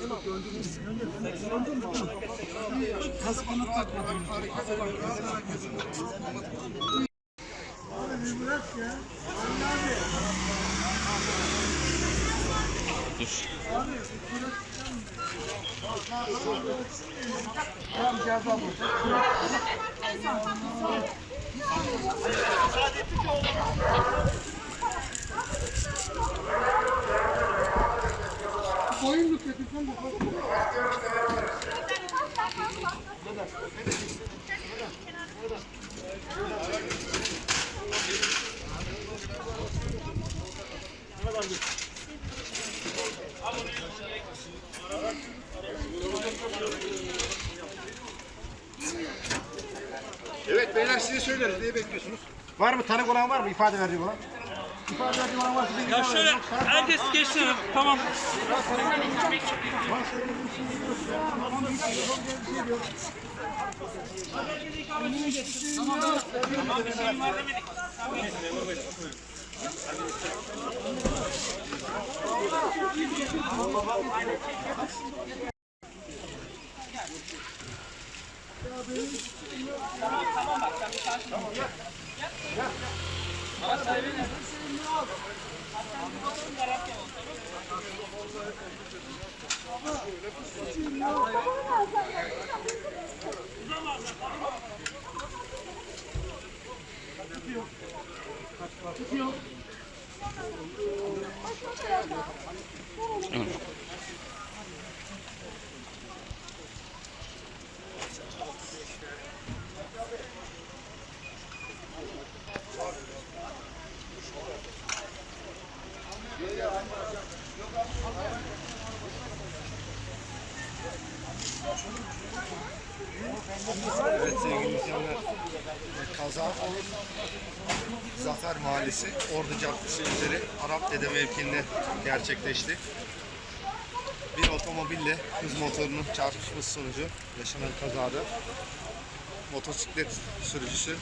Dur. Tamam gel bak. Saadettin oğlum. Evet beyler size söyleriz. Neyi bekliyorsunuz? Var mı tanık olan var mı? İfade verecek olan? İfade verecek olan varsa bir Ya şöyle herkes geçsin. Tamam. Evet sevgili izleyenler, kaza Zafer Mahallesi, Ordu Caddesi üzeri Arap Dede mevkiinde gerçekleşti. Bir otomobille hız motorunun çarpışması sonucu yaşanan kazada motosiklet sürücüsü